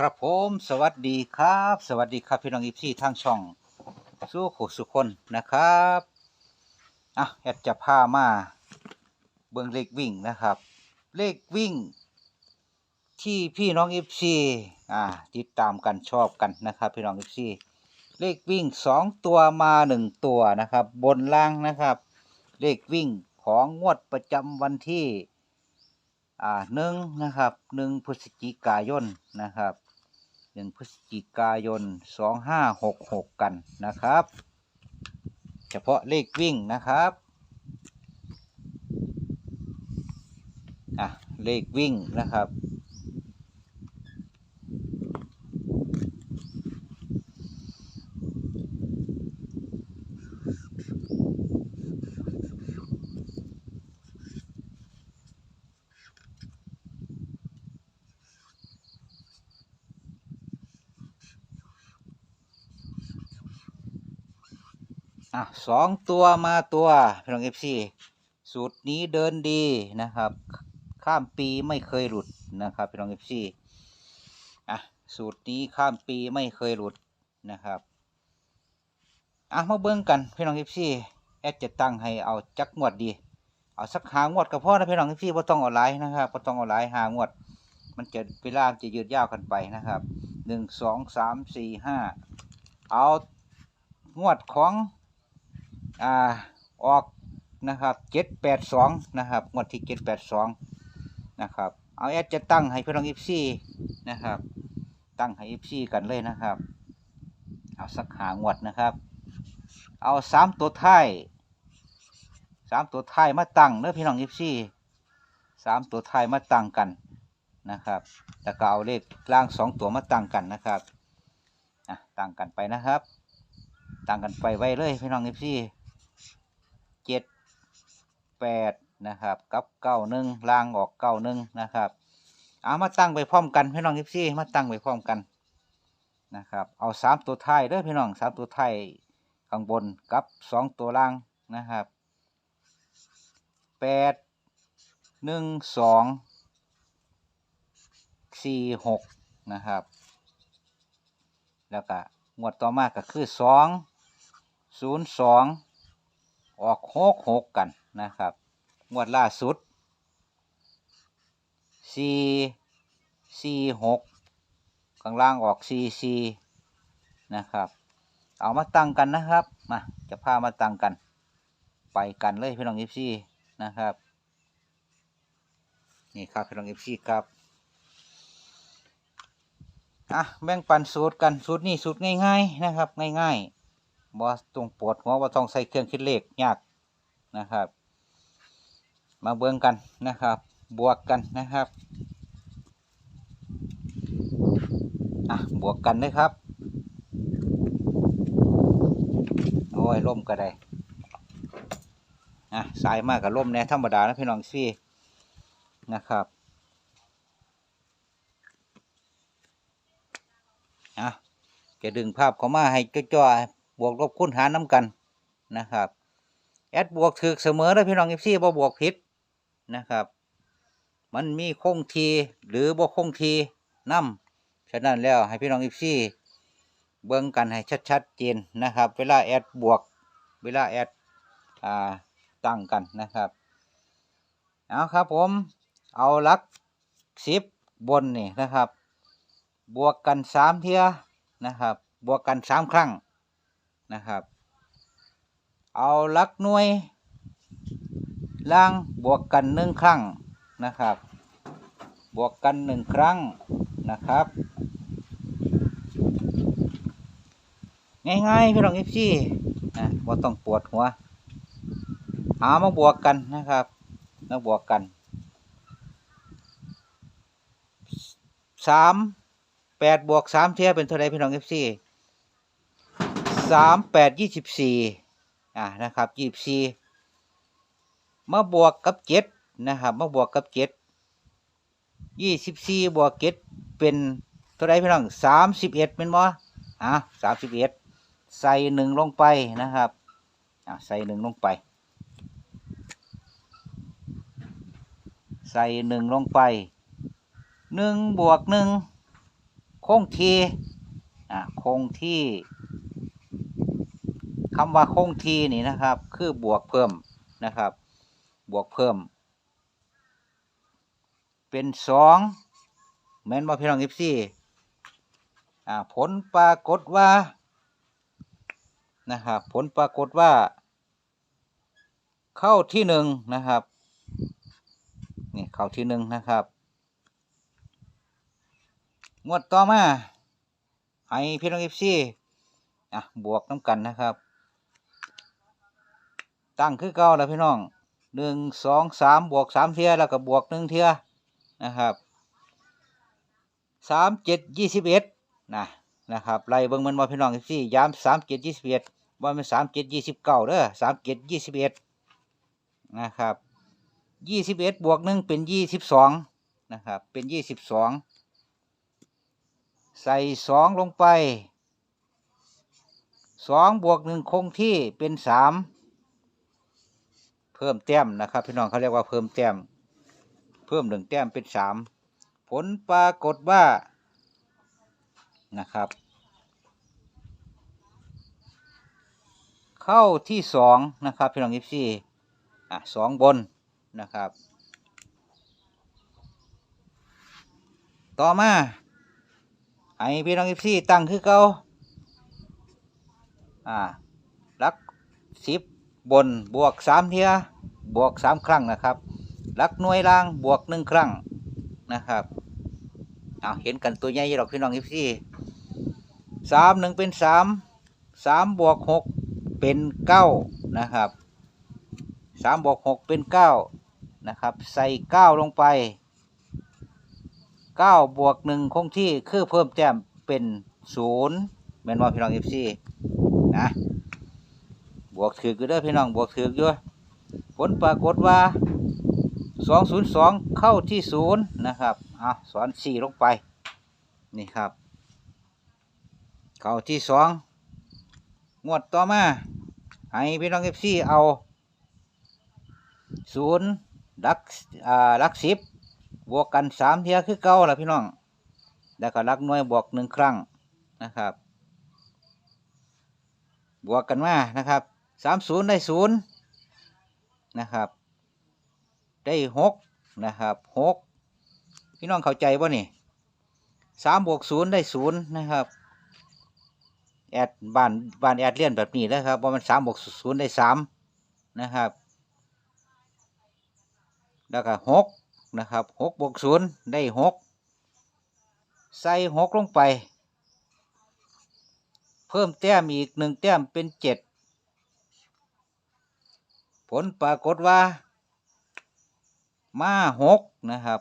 ครับผมสวัสดีครับ สวัสดีครับพี่น้องอีพี่ทางช่อง สู้ขสุคนนะครับอะแอดจะพามาเบิ่งเลขวิ่งนะครับ เลขวิ่ง ที่พี่น้องอีพีอ่าติดตามกันชอบกันนะครับ พี่น้องอีพีเลขวิ่งสองตัวมาหนึ่งตัวนะครับ บนล่างนะครับ เลขวิ่งของงวดประจำวันที่อ่าหนึ่งนะครับหนึ่งพฤศจิกายนนะครับ หนึ่งพฤศจิกายนสองห้าหกหกกันนะครับ เฉพาะเลขวิ่งนะครับอะเลขวิ่งนะครับ อะสองตัวมาตัวพี่น้องเอฟซีสูตรนี้เดินดีนะครับ ข้ามปีไม่เคยหลุดนะครับพี่น้องเอฟซีอะสูตรนี้ข้ามปีไม่เคยหลุดนะครับอะมาเบิ่งกันพี่น้องเอฟซีแอดจะตั้งให้เอาจักงวดดีเอาสักหางวดก็พอนะพี่น้องเอฟซีไ่ต้องเอาหลายนะครับไ่ต้องเอาหลายหางวด มันจะเวลาจะยืดยาวกันไปนะครับหนึ่งสองสามสี่ห้าเอางวดของ อ่าออกนะครับเจ็ดแปดสองนะครับงวดที่เจ็ดแปดสองนะครับเอาแอดจะตั้งให้พี่น้องอีฟซีนะครับ ตั้งให้อีฟซีกันเลยนะครับ เอาสักหางวดนะครับ เอาสามตัวท้ายสามตัวท้ายมาตั้งเนื้อพี่น้องอีฟซีสามตัวท้ายมาตั้งกันนะครับแล้วก็เอาเลขล่างสองตัวมาตั้งกันนะครับตั้งกันไปนะครับตั้งกันไปไว้เลยพี่น้องเอฟซี เจ็ดแปดนะครับกับเก้าหนึ่งล่างออกเก้าหนึ่งนะครับ เอามาตั้งไปพร้อมกันพี่น้องเอฟซี่มาตั้งไปพร้อมกันนะครับเอาสามตัวไทยเด้อพี่น้องสามตัวไทยข้างบนกับสองตัวล่างนะครับแปดหนึ่งสองสี่หกนะครับ แล้วก็งวดต่อมาก็คือสองศูนย์สอง ออกหกหกกันนะครับ งวดล่าสุดสี่สี่หกข้างล่างออกสี่สี่นะครับ เอามาตั้งกันนะครับ มาจะพามาตั้งกัน ไปกันเลยพี่น้องเอฟซีนะครับ นี่ครับพี่น้องเอฟซีครับอะแบ่งปันสูตรกันสูตรนี้สูตรง่าย ๆนะครับ ง่าย ๆ บ่ต้องปวดหัวบ่าต้องใส่เครื่องคิดเลขยากนะครับ มาเบิ่งกันนะครับ บวกกันนะครับอะบวกกันเลยครับโอ้ยล่มก็ได้อะสายมากกับล่มแน่ธรรมดานะพี่น้องซี่นะครับอะจะดึงภาพเขามาให้จ่อ บวกลบคูณหารน้ำกันนะครับแอดบวกถือเสมอแล้พี่น้องเอฟซีบ่บวกผิดนะครับ มันมีคงทีหรือบ่คงทีนํฉะนั้นแล้วให้พี่น้องเอฟซีเบิ่งกันให้ชัดๆเจนนะครับ เวลาแอดบวก เวลาแอดอ่าตั้งกันนะครับเอาครับผมเอาลักสิบบนนี่นะครับ บวกกันสามเทียนะครับ บวกกันสามครั้ง นะครับ เอาลักหน่วยล่างบวกกันหนึ่งครั้งนะครับ บวกกันหนึ่งครั้งนะครับ ง่ายๆพี่น้องเอฟซีนะว่าต้องปวดหัวเอามาบวกกันนะครับมาบวกกันสามแปดบวกสามเทียเป็นเท่าไรพี่น้องเอฟซี สามแปดยี่สิบสี่อ่านะครับยี่สิบสี่มาบวกกับเจ็ดนะครับมาบวกกับเจ็ดยี่สิบสี่บวกเจ็ดเป็นเท่าไรพี่น้องสามสิบเอ็ดเป็นบ่อะสามสิบเอ็ดใส่หนึ่งลงไปนะครับอะใส่หนึ่งลงไป ใส่หนึ่งลงไปหนึ่งบวกหนึ่งคงที่อ่าคงที่ คำว่าคงที่นี่นะครับ คือบวกเพิ่มนะครับ บวกเพิ่ม เป็นสองแม่นบ่พี่น้องเอฟซีอ่าผลปรากฏว่านะครับผลปรากฏว่า เข้าที่หนึ่งนะครับนี่เข้าที่หนึ่งนะครับ งวดต่อมาให้พี่น้องเอฟซีอะบวกน้ำกันนะครับ ตั้งคือเก่าแล้วพี่น้องหนึ่งสองสามบวกสามเทียแล้วก็บวกหนึ่งเทียนะครับสามเจ็ดยี่สิบเอ็ดนะนะครับไล่เบิ่งมันว่าพี่น้องเอฟซีย้ำสามเจ็ดยี่สิบเอ็ดว่ามันสามเจ็ดยี่สิบเก้าเด้อสามเจ็ดยี่สิบเอ็ดนะครับยี่สิบเอ็ดบวกหนึ่งเป็นยี่สิบสองนะครับเป็นยี่สิบสองใส่สองลงไปสองบวกหนึ่งคงที่เป็นสาม เพิ่มแต้มนะครับ พี่น้องเขาเรียกว่าเพิ่มแต้ม เพิ่มหนึ่งแต้มเป็นสามผลปรากฏว่านะครับ เข้าที่สองนะครับ พี่น้องยิปซี่อะสองบนนะครับ ต่อมาให้พี่น้องยิปซี่ตั้งคือเก่าอ่าลักสิบ บนบวกสามเทียบวกสามครั้งนะครับลักหน่วยล่างบวกหนึ่งครั้งนะครับเอาเห็นกันตัวใหญ่หรอกพี่น้องยิปซี่สามหนึ่งเป็นสามสามบวกหกเป็นเก้านะครับสามบวกหกเป็นเก้านะครับ ใส่เก้าลงไปเก้าบวกหนึ่งคงที่คือเพิ่มแต้มเป็นศูนย์แม่นว่าพี่น้องเอฟซีนะ บวกถืออยู่เด้อพี่น้องบวกถืออยู่ผลปรากฏว่าสองศูนย์สองเข้าที่ศูนย์นะครับอะสอนสี่ลงไป นี่ครับ เข้าที่สองงวดต่อมา ให้พี่น้องเอฟซีเอาศูนย์ลักอ่าลักสิบบวกกันสามเทียคือเก่าละพี่น้อง แล้วก็ลักน่วยบวกหนึ่งครั้งนะครับ บวกกันมานะครับ สามศูนย์ได้ศูนย์นะครับ ได้หกนะครับหกพี่น้องเข้าใจป่ะนี่สามบวกศูนย์ได้ศูนย์นะครับแอดบ้านบ้านแอดเลียนแบบนี้นะครับว่ามันสามบวกศูนย์ได้สามนะครับ แล้วก็หกนะครับหกบวกศูนย์ได้หกใส่หกลงไป เพิ่มแต้มอีกหนึ่งแต้มเป็นเจ็ด ผลปรากฏว่า มาหกนะครับ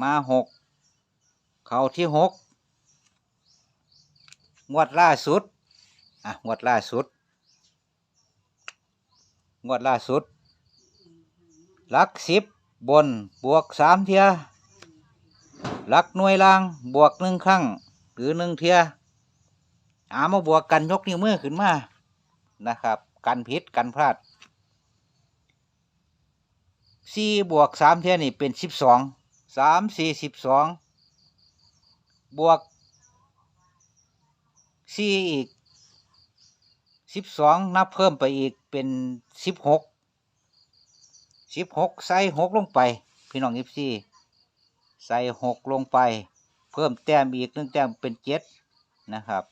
มาหกเข้าที่หกงวดล่าสุด อะ งวดล่าสุด งวดล่าสุด หลักสิบบนบวกสามเทียหลักหน่วยล่างบวกหนึ่งครั้ง หรือหนึ่งเทียอามาบวกกันยกนิ้วมือขึ้นมา นะครับกันผิดกันพลาดสี่บวกสามเทียนี่เป็นสิบสองสามสี่สิบสองบวกสี่อีกสิบสองนับเพิ่มไปอีกเป็นสิบหกสิบหกใส่หกลงไป พี่น้องยิบซี่ใส่หกลงไป เพิ่มแต้มอีกหนึ่งแต้มเป็นเจ็ดนะครับ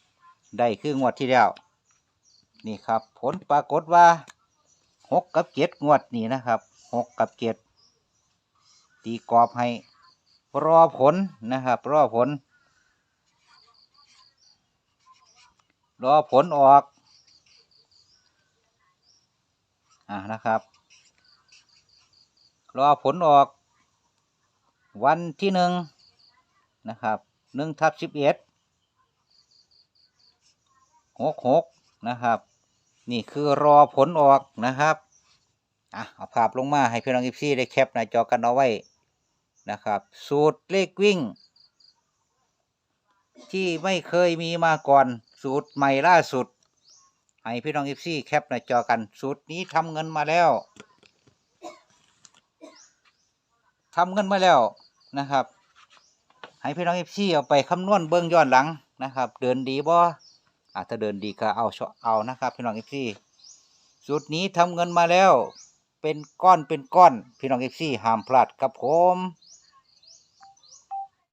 ได้คืองวดที่แล้ว นี่ครับ ผลปรากฏว่าหกกับเจ็ดงวดนี่นะครับหกกับเจ็ดตีกรอบให้ รอผลนะครับ รอผล รอผลออก อ่านะครับ รอผลออก วันที่หนึ่งนะครับหนึ่งทับสิบเอ็ดหกหกนะครับ นี่คือรอผลออกนะครับอะเอาภาพลงมาให้พี่น้องอีซี่ได้แคปหน้าจอกันเอาไว้นะครับ สูตรเลขวิ่ง ที่ไม่เคยมีมาก่อน สูตรใหม่ล่าสุด ให้พี่น้องอีซี่แคปหน้าจอกัน สูตรนี้ทำเงินมาแล้วทำเงินมาแล้วนะครับ ให้พี่น้องเอฟซีเอาไปคำนวณเบื้องย้อนหลังนะครับ เดินดีบ่ อ่าถ้าเดินดีก็เอาเอานะครับพี่น้องเอฟซีสูตรนี้ทำเงินมาแล้ว เป็นก้อนเป็นก้อน พี่น้องเอฟซีห้ามพลาดครับผม